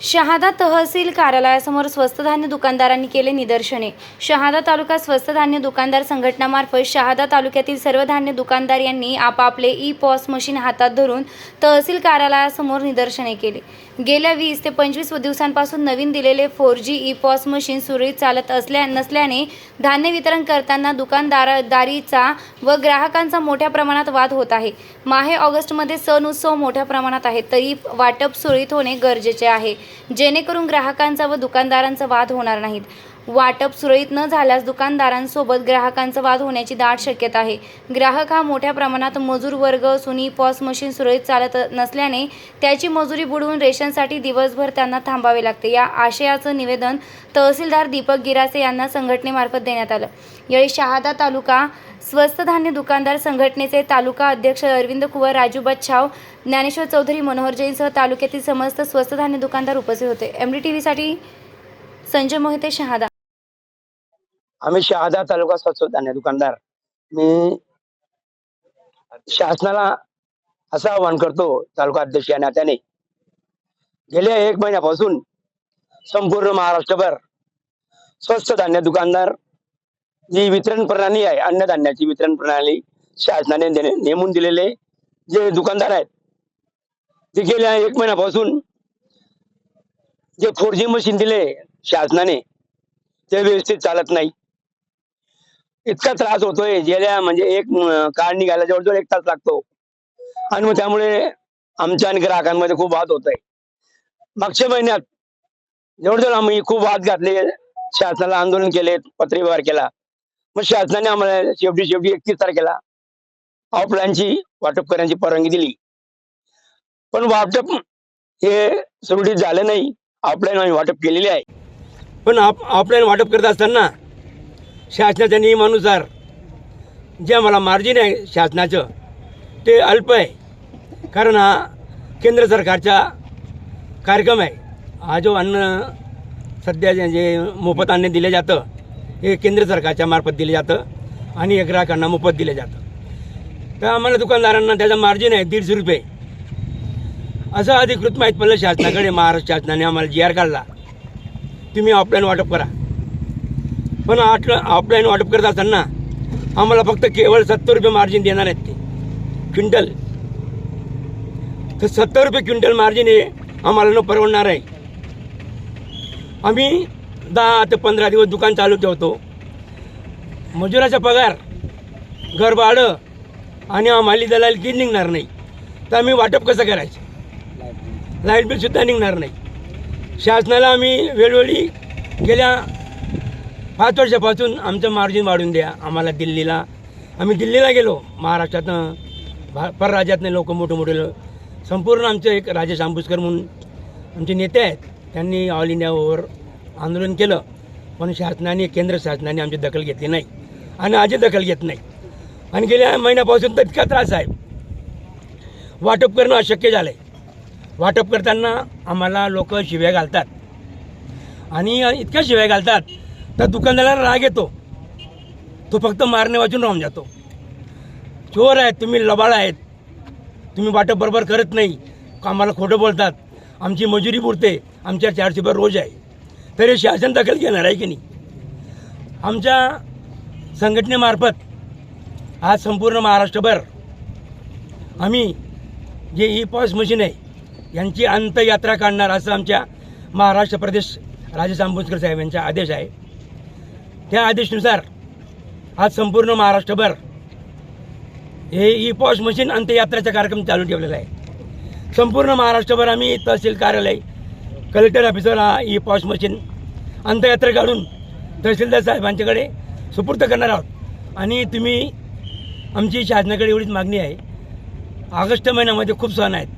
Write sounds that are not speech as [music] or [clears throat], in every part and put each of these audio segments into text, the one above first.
शहादा तहसील कार्यालयासमोर स्वस्त धान्य दुकानदारांनी केले निदर्शने. शहादा तालुका स्वस्त धान्य दुकानदार संघटनामार्फत शहादा तालुक्यातील सर्व धान्य दुकानदार यांनी आपापले ई पॉस मशीन हातात धरून तहसील कार्यालयासमोर निदर्शने केले. गेल्या वीस ते पंचवीस दिवसांपासून नवीन दिलेले four G E POS machine सुरळीत चालत असल्या नसल्याने धान्य वितरण करताना दुकानदारदारीचा व ग्राहकांचा मोठ्या प्रमाणात वाद होत आहे. माहे ऑगस्टमध्ये सण उत्सव मोठ्या प्रमाणात आहे तरी वाटप सुरळीत होणे गरजेचे आहे. जेणेकरून ग्राहकांचा व दुकानदारांचा वाद होणार नाहीत. वाटप सुरळीत न झाल्यास दुकानदारांसोबत ग्राहकांचा वाद होण्याची दाट शक्यता आहे. ग्राहक हा मोठ्या प्रमाणात मजूर वर्ग असून ई पॉस मशीन सुरळीत चालत नसल्याने त्याची मजुरी बुडवून रेशनसाठी दिवसभर त्यांना थांबावे लागते. या आशयाचं निवेदन तहसीलदार दीपक गिरासे यांना संघटनेमार्फत देण्यात आलं. यावेळी शहादा तालुका स्वस्त धान्य दुकानदार संघटनेचे तालुका अध्यक्ष अरविंद कुवर राजू बच्छाव ज्ञानेश्वर चौधरी मनोहर जैनसह तालुक्यातील समस्त स्वस्त धान्य दुकानदार उपस्थित होते. एम डी टी व्हीसाठी संजय मोहिते शहादा. आम्ही शहादा तालुका स्वच्छ धान्य दुकानदार. मी शासनाला असं आवाहन करतो तालुका अध्यक्ष या नात्याने. गेल्या एक महिन्यापासून संपूर्ण महाराष्ट्रभर स्वस्त धान्य दुकानदार जी वितरण प्रणाली आहे. अन्नधान्याची वितरण प्रणाली शासनाने नेमून दिलेले जे दुकानदार आहेत ते गेल्या एक महिन्यापासून जे फोर जी मशीन दिले शासनाने ते व्यवस्थित चालत नाही. इतका त्रास होतोय. गेल्या म्हणजे एक कार्ड निघायला जवळजवळ एक तास लागतो. आणि मग त्यामुळे आमच्या आणि ग्राहकांमध्ये खूप वाद होत आहे मागच्या महिन्यात जवळजवळ आम्ही खूप वाद घातले. शासनाला आंदोलन केले पत्रव्यवहार केला. मग शासनाने आम्हाला शेवटी शेवटी एकतीस तारखेला ऑफलाईनची वाटप करण्याची परवानगी दिली. पण वाटप हे सुरळीत झालं नाही. ऑफलाईन आम्ही वाटप केलेले आहे. पण ऑफलाईन वाटप करत असताना शासनाच्या नियमानुसार जे आम्हाला मार्जिन आहे शासनाचं ते अल्प आहे. कारण हा केंद्र सरकारचा कार्यक्रम आहे. हा जो अन्न सध्या जे मोफत अन्न दिलं जातं हे केंद्र सरकारच्या मार्फत दिलं जातं आणि हे ग्राहकांना मोफत दिलं जातं. तर आम्हाला दुकानदारांना त्याचं मार्जिन आहे दीडशे रुपये. असं अधिकृत माहीत पडलं शासनाकडे महाराष्ट्र शासनाने आम्हाला जी आर काढला. तुम्ही ऑफलाईन वाटप करा. पण आठ ऑफलाईन वाटप करत असताना आम्हाला फक्त केवळ सत्तर रुपये मार्जिन देणार आहेत ते. क्विंटल. तर सत्तर रुपये क्विंटल मार्जिन हे आम्हाला न परवडणार आहे. आम्ही दहा ते पंधरा दिवस दुकान चालू ठेवतो. मजुराचा पगार घर भाडं आणि आम्हाला दलाल की निघणार नाही. तर आम्ही वाटप कसं करायचं? लाइट बिलसुद्धा निघणार नाही. शासनाला आम्ही वेळोवेळी गेल्या पाच वर्षापासून आमचं मार्जिन वाढून द्या आम्हाला दिल्लीला. आम्ही दिल्लीला गेलो महाराष्ट्रातनं भा परराज्यातनं लोक मोठे मोठे संपूर्ण आमचं एक राजेश आंबुसकर म्हणून आमचे नेते आहेत त्यांनी ऑल इंडियावर आंदोलन केलं. पण शासनाने केंद्र शासनाने आमची दखल घेतली नाही आणि आजही दखल घेत नाही. आणि गेल्या महिन्यापासून तर इतका त्रास आहे. वाटप करणं अशक्य झालं आहे वाटप करताना आम्हाला लोक शिव्या घालतात. आणि इतक्या शिव्या घालतात त्या दुकानदाराला राग येतो. तो फक्त मारणे वाचून राहून जातो. चोर आहेत तुम्ही लबाळ आहेत. तुम्ही वाटप बरोबर करत नाही. आम्हाला खोटं बोलतात. आमची मजुरी पुरते. आमच्या चारशे रुपये रोज आहे. तरी शासन दखल घेणार आहे की नाही? आमच्या संघटनेमार्फत आज संपूर्ण महाराष्ट्रभर आम्ही जे ई पॉस मशीन आहे यांची अंतयात्रा काढणार असं आमच्या महाराष्ट्र प्रदेश राजेश आंबोजकर साहेब यांचा आदेश आहे. त्या आदेशानुसार आज संपूर्ण महाराष्ट्रभर हे ई पॉश मशीन अंत्ययात्रेचा कार्यक्रम चालू ठेवलेला आहे. संपूर्ण महाराष्ट्रभर आम्ही तहसील कार्यालय कलेक्टर ऑफिसर हा ई पॉश मशीन अंत्ययात्रा काढून तहसीलदार साहेबांच्याकडे सुपूर्द करणार आहोत. आणि तुम्ही आमची शासनाकडे एवढीच मागणी आहे. ऑगस्ट महिन्यामध्ये खूप सण आहेत.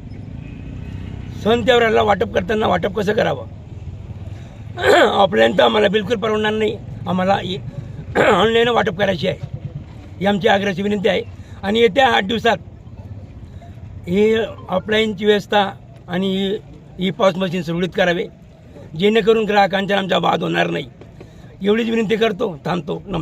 सण त्योहाराला वाटप करताना वाटप कसं करावं? [clears throat] ऑफलाईन तर आम्हाला बिलकुल परवडणार नाही. आम्हाला [clears throat] ऑनलाईन वाटप करायची आहे. ही आमची आग्रहाची विनंती आहे. आणि येत्या आठ दिवसात ही ऑफलाईनची व्यवस्था आणि ही पॉस मशीन सुरळीत करावे. जेणेकरून ग्राहकांच्या आमचा वाद होणार नाही. एवढीच विनंती करतो थांबतो. नम